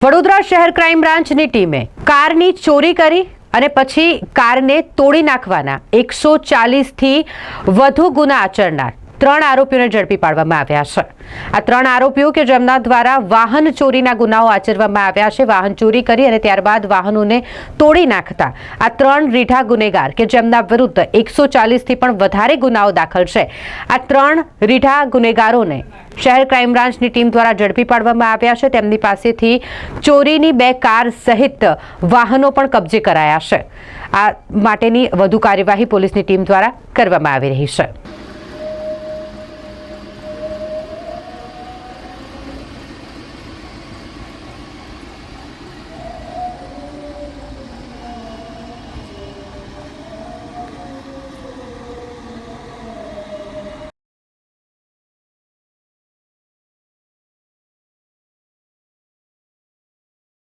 વડોદરા શહેર ક્રાઇમ બ્રાન્ચની ટીમે કારની ચોરી કરી અને પછી કારને તોડી નાખવાના એકસો ચાલીસથી વધુ ગુના આચરનાર ત્રણ આરોપીઓને ઝડપી પાડવામાં આવ્યા છે. આ ત્રણ આરોપીઓ કે જેમના દ્વારા વાહન ચોરીના ગુનાઓ આચરવામાં આવ્યા છે, વાહન ચોરી કરી અને ત્યારબાદ વાહનોને તોડી નાખતા. આ ત્રણ રીઢા ગુનેગાર કે જેમના વિરુદ્ધ એકસો ચાલીસથી પણ વધારે ગુનાઓ દાખલ છે. આ ત્રણ રીઢા ગુનેગારોને શહેર ક્રાઇમ બ્રાન્ચની ટીમ દ્વારા ઝડપી પાડવામાં આવ્યા છે. તેમની પાસેથી ચોરીની બે કાર સહિત વાહનો પણ કબજે કરાયા છે. આ માટેની વધુ કાર્યવાહી પોલીસની ટીમ દ્વારા કરવામાં આવી રહી છે.